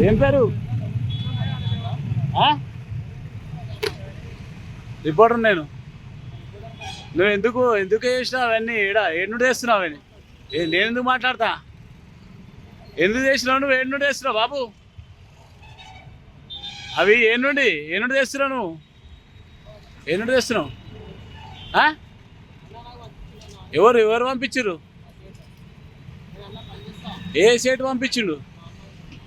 ఏం పేరు? ఆ? రిపోర్టర్ నేను. నువ్వు ఎందుకు ఎందుకు చేసినావు అవన్నీ? ఏడ ఎన్నుడు చేస్తున్నావు అవన్నీ? ఏ నేను ఎందుకు మాట్లాడతా? ఎందుకు చేసినావు నువ్వు? ఎన్నుడు చేస్తున్నావు బాబు? అవి ఏ నుండి ఏ నుండి నువ్వు? ఏ నుండి ఆ? ఎవరు ఎవరు పంపించారు ఏ సేటు పంపించిండు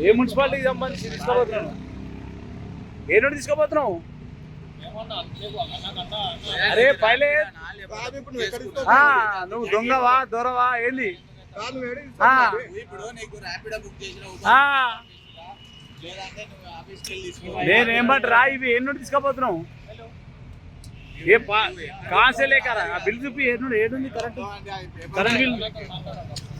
ఏ మున్సిపాలిటీకి సంబంధించి తీసుకోబోతున్నాను ఏ నుండి తీసుకోబోతున్నావు అరే పైలే. నువ్వు దొంగవా దొరవా ఏంది? నేనేం బట్ రా ఇవి ఏ నుండి తీసుకోబోతున్నావు ఏ పా కాసే లేకరా ఆ బిల్ చూపి ఏ నుండి ఏడుంది correct current bill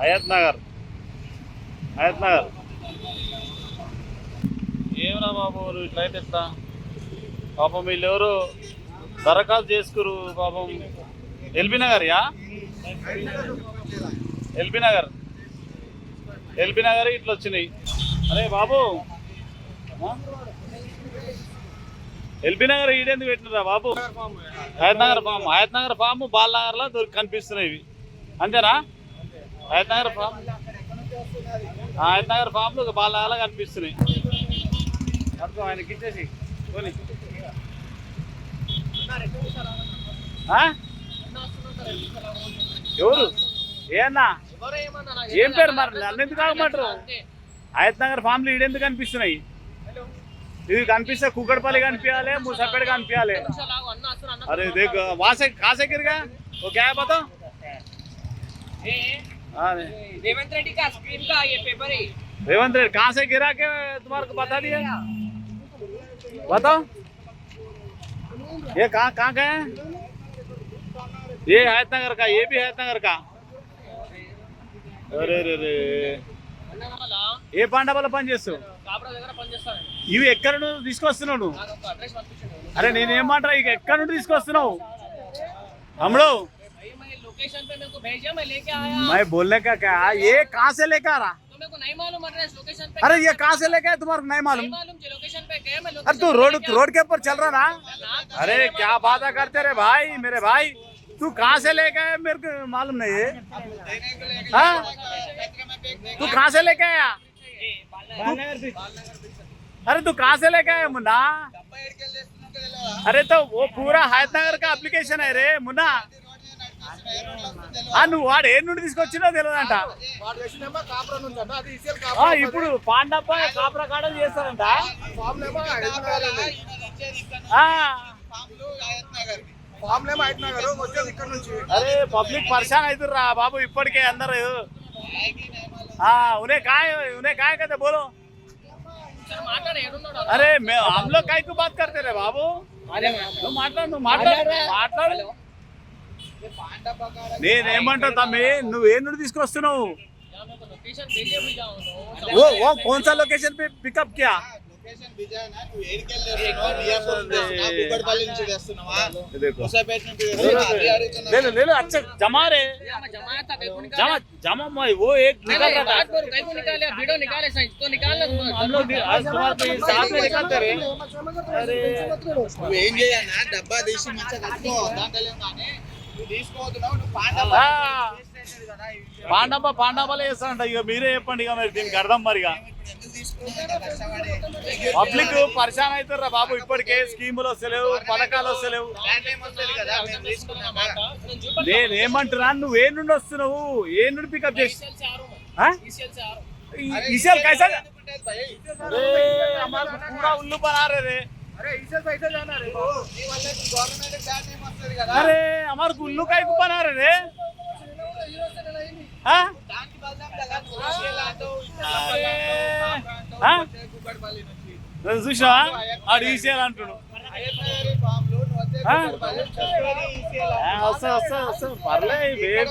Hayath Nagar. Hayath Nagar. ఏమన్నా బాబు నువ్వు ఇట్లయితే ఎట్లా? పాపం వీళ్ళెవరు దరఖాస్తు చేసుకురు పాపం. ఎల్బీ నగర్ యా ఎల్బీ నగర్. ఎల్బీ నగర్ ఇట్లా వచ్చినాయి. అరే బాబు. ఎల్బీ నగర్ ఈడెందుకు పెట్టినరా బాబు? హయత్ నగర్ ఫామ్. హయత్ నగర్ ఫామ్ బాల్ నగర్లో దొరికి కనిపిస్తున్నాయి ఇవి. అంతేనా? హయత్ నగర్ ఫామ్ హయత్ నగర్ ఫామ్లు ఒక బాగా కనిపిస్తున్నాయి. అర్థం ఆయనకి ఇచ్చేసి. ఎవరు? ఏనా ఏం పేరు మరి? నన్ను ఎందుకు ఆగమంటారు? ఆయత్ నగర్ ఫామ్లు ఈడెందుకు కనిపిస్తున్నాయి? ఇది కనిపిస్తే కుక్కడపల్లి కనిపించాలి ముసాపేట కనిపించాలి. అరే దేఖ వాసే కాసేకిరిగా? ఓ క్యాబ్ रेवंत रेड्डी का स्क्रीन का ये पेपर है रेवंत रेड्डी कहाँ से गिरा के तुम्हारे को बता दिया बताओ ये कहाँ कहाँ का है ये हैत नगर का ये भी हैत नगर का अरे रे रे ఏ పాండ వల్ల పని చేస్తావు కాపరా దగ్గర పనిచేస్తాను ఇవి ఎక్కడ నుండి తీసుకొస్తున్నావు నువ్వు నాకు ఒక అడ్రస్ పంపించండి అరే నేనేమంటా ఇక ఎక్కడ నుండి తీసుకొస్తున్నావు తమ్ముడు भाई मैं लोकेशन पे मेरे को भेजा मैं लेके आया। मैं बोलने का क्या? ये कहाँ से लेकर आ रहा? तो मेरे को नहीं मालूम एड्रेस लोकेशन पे अरे ये कहाँ से लेके आए तुम्हारे नहीं मालूम। मालूम जो लोकेशन पे गए मैं अरे तू रोड रोड के ऊपर चल रहा ना अरे क्या बात करते रे भाई मेरे भाई। तू कहाँ से लेके आया? मेरे को मालूम नहीं है। हाँ? तू कहाँ से लेके आया? अरे तू कहाँ से लेके आया मुन्ना? अरे तो वो पूरा हयत नगर का अप्लिकेशन है रे मुन्ना। నువ్వు వాడు ఏ నుండి తీసుకొచ్చినా తెలియదంట వాడు తెచ్చినేమో కాపురం నుంచి అంట అది ఈసీఎల్ ఆ, కాపురం ఇప్పుడు పాండప్ప కాపరా కాడలు చేస్తారంట ఫామ్ ఏమో హైదరాబాద్ ఆ, ఫామ్ ఏమో హైదరాబాద్ వచ్చేది ఇక్కడ నుంచి అరే పబ్లిక్ పరిశాన్ అవుతుర్రా బాబు ఇప్పటికే అందరు ఆ, ఉనే కాయ ఉనే కాయ కదా బోలో సరే మాట్లాడు ఏడున్నాడు అరే మే हम लोग काय को बात करते रे బాబు నువ్వు మాట్లాడు నువ్వు మాట్లాడు మాట్లాడు నేనేమంటా తమ్మి నువ్వు ఏ నుండి తీసుకొస్తున్నావు यहाँ मेरे को लोकेशन भेजे भी जाओ वो वो कौन सा लोकेशन पे पिकअप किया లొకేషన్ విజయ్ నువ్వు ఏడికి వెళ్ళేస్తున్నావా బియాపూర్ నుంచి తెస్తున్నావా కుక్కడపల్లి నుంచి తెస్తున్నావా ये देखो ముసాపేట నుంచి తెస్తున్నావా అది అడుగుతున్నా ले लो ले लो अच्छा जमा रे मैं जमाया था कहीं को जमा निकाला जमा मैं वो एक नहीं निकल नहीं रहा बात था करो कहीं को निकाले वीडियो निकाले सही तो निकालना हम लोग भी- आज तुम्हारे को ये साथ में निकालते रहे अरे నువ్వు ఏం చేయాలన్నా డబ్బా తీసి మంచిగా కట్టుకో దాంట్లో పాండవ పాండవాలు చేస్తారంట ఇక మీరే చెప్పండి ఇక మరి దీనికి అర్థం మరి పబ్లిక్ పరిశాన్ అవుతారు బాబు? ఇప్పటికే స్కీములు వస్తలేవు పథకాలు వస్తలేవు. నేను ఏమంటున్నా నువ్వు ఏ నుండి వస్తున్నావు? ఏ నుండి పికప్ చేసి కైసా కూడా ఉల్లు పనారే అరే అమర్ గుళ్ళు కైకుపోయినారు రే? చూసా ఆడు ఈసీఎల్ అంటుడు. వస్తా వస్తా వస్తా పర్లేదు వేరు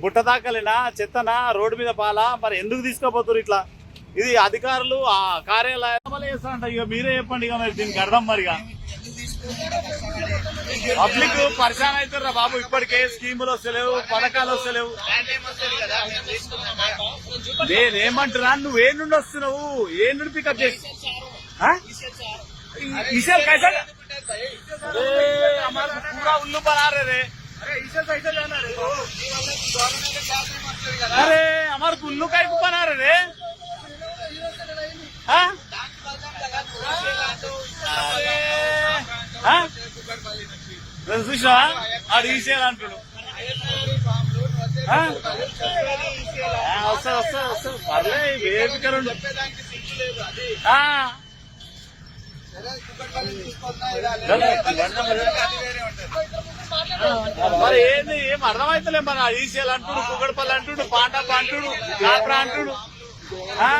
బుట్ట దాకలేనా చెత్తనా రోడ్డు మీద పాలా మరి ఎందుకు తీసుకోపోతారు ఇట్లా ఇది అధికారులు ఆ కార్యాలయం ఇక మీరే చెప్పండి ఇక దీనికి అర్థం మరి పబ్లిక్ పరిశాన్ అవుతారా బాబు ఇప్పటికే స్కీములు వస్తలేవు పథకాలు వస్తలేవు నేనేమంటున్నా నువ్వు ఏ నుండి వస్తున్నావు ఏ నుండి పికప్ చేసి ఉల్లు పరారే उल्लू बना रहे रे నీ వల్ల గవర్నమెంట్ ల్యాండ్ ఏం వస్తుంది కదా अरे हमारे उल्लू का ही बना रहे रे हाँ? దానికి బదనాం కదా సోషల్ ఆటో अरे हाँ? కుక్కడపల్లి నుంచి నేను చూసా ఆడు ఈసీఎల్ అంటుడు ఐఎఫ్ఐఆర్ ఫామ్ లో నువ్వు వస్తే ఆ? కుక్కడపల్లి చదివేది ఈసీఎల్ ఆ, వస్తా వస్తా వస్తా పర్లే వేదికరు చెప్పేదానికి మరి ఏంది? ఏం అర్థమైతలే మరి ఈసీఎల్ అంటుడు కుగడపల్లి అంటుడు పాండప్ప అంటుడు కాప్రా అంటుడు. ఆ?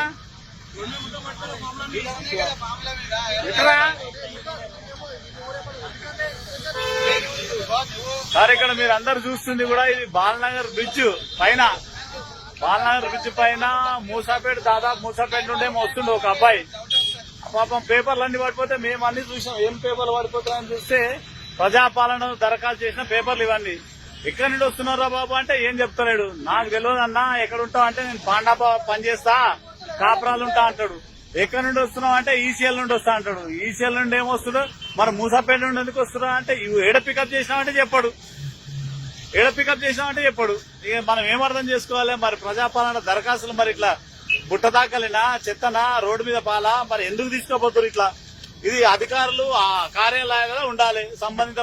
సార్ ఇక్కడ మీరు అందరు చూస్తుంది కూడా ఇది బాలనగర్ బ్రిడ్జ్ పైన. బాలనగర్ బ్రిడ్జ్ పైన మూసాపేట దాదాపు మూసాపేట నుండి ఏమో వస్తుండే ఒక అబ్బాయి. పాపం పేపర్లు అన్ని పడిపోతే మేము అన్ని చూసాం ఏం పేపర్లు పడిపోతాయని చూస్తే ప్రజాపాలన దరఖాస్తు చేసిన పేపర్లు ఇవన్నీ. ఎక్కడి నుండి వస్తున్నారా బాబు అంటే ఏం చెప్తలేడు. నాకు తెలియదు అన్నా ఎక్కడ ఉంటావు అంటే నేను పాండా పనిచేస్తా కాపురాలు ఉంటా అంటాడు. ఎక్కడి నుండి వస్తున్నావు అంటే ఈసీఎల్ నుండి వస్తా అంటాడు. ఈసీఎల్ నుండి ఏమొస్తుందో మరి మూసాపేట నుండి ఎందుకు వస్తున్నావు అంటే ఇవి ఏడ పికప్ చేసినామంటే చెప్పాడు. ఏడ పికప్ చేసినామంటే చెప్పాడు. ఇక మనం ఏం అర్థం చేసుకోవాలి? మరి ప్రజాపాలన దరఖాస్తులు మరి ఇట్లా బుట్ట దాకలినా చెత్తనా రోడ్డు మీద పాలా? మరి ఎందుకు తీసుకోపోతారు ఇట్లా? ఇది అధికారులు ఆ కార్యాలయాలలో ఉండాలి. సంబంధిత